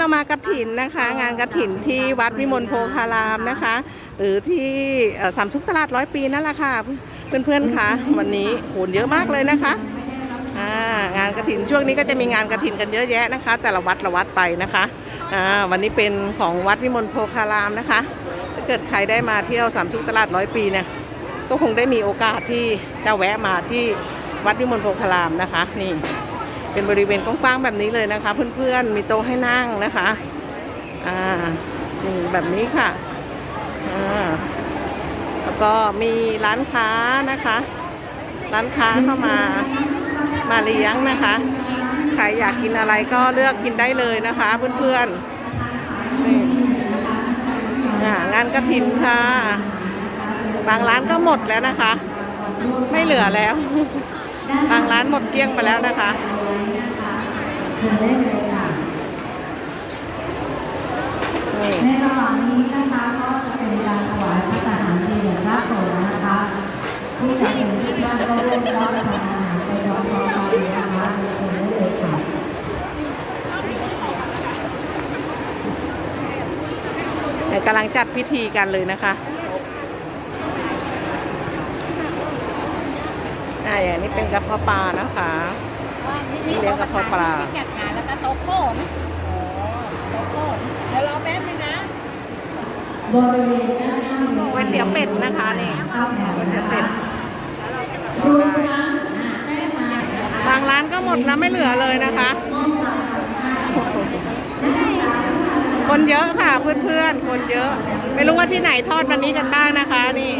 เรามากระถินนะคะ งานกระถินที่วัดวิมลโพคารามนะคะ หรือที่สามทุกตลาดร้อยปีนั่นแหละค่ะเพื่อนๆคะวันนี้โหนเยอะมากเลยนะคะงานกระถินช่วงนี้ก็จะมีงานกระถินกันเยอะแยะนะคะ แต่ละวัดละวัดไปนะคะวันนี้เป็นของวัดวิมลโพคารามนะคะ ถ้าเกิดใครได้มาเที่ยวสามทุกตลาดร้อยปีเนี่ยก็คงได้มีโอกาสที่จะแวะมาที่วัดวิมลโพคารามนะคะนี่ เป็นบริเวณกว้างๆแบบนี้เลยนะคะ เพื่อนๆมีโต๊ะให้นั่งนะคะอ่านี่แบบนี้ค่ะอ่าแล้วก็มีร้านค้านะคะ ร้านค้าเข้ามามาเลี้ยงนะคะใครอยากกินอะไรก็เลือกกินได้เลยนะคะ เพื่อนๆนี่งานกระถินค่ะ บางร้านก็หมดแล้วนะคะ ไม่เหลือแล้ว บางร้านหมดเกลี้ยงไปแล้วนะคะเชิญได้เลยค่ะนี่ในระหว่างนี้นะคะก็จะเป็นการถวายพระทหารเพลพระสงฆ์นะคะที่จะเป็นที่ท่านก็ร่วมรับประทานอาหารไปรอบๆกันนะคะเชิญได้เลยค่ะเดี๋ยวกำลังจัดพิธีกันเลยนะคะ อ่าอย่างนี้เป็นกระเพาะปลานะคะนี่เลี้ยงกระเพาะปลาที่จัดงานแล้วก็โต๊ะโขนอ๋อโต๊ะโขนเดี๋ยวรอแป๊บนึงนะบริเวณด้านหน้าก๋วยเตี๋ยวเป็ดนะคะนี่ข้าวแถวก๋วยเตี๋ยวเป็ดรวมทั้งแจ้งมาบางร้านก็หมดนะไม่เหลือเลยนะคะ คนเยอะค่ะเพื่อนๆ คนเยอะ ไม่รู้ว่าที่ไหนทอดวันนี้กันบ้างนะคะนี่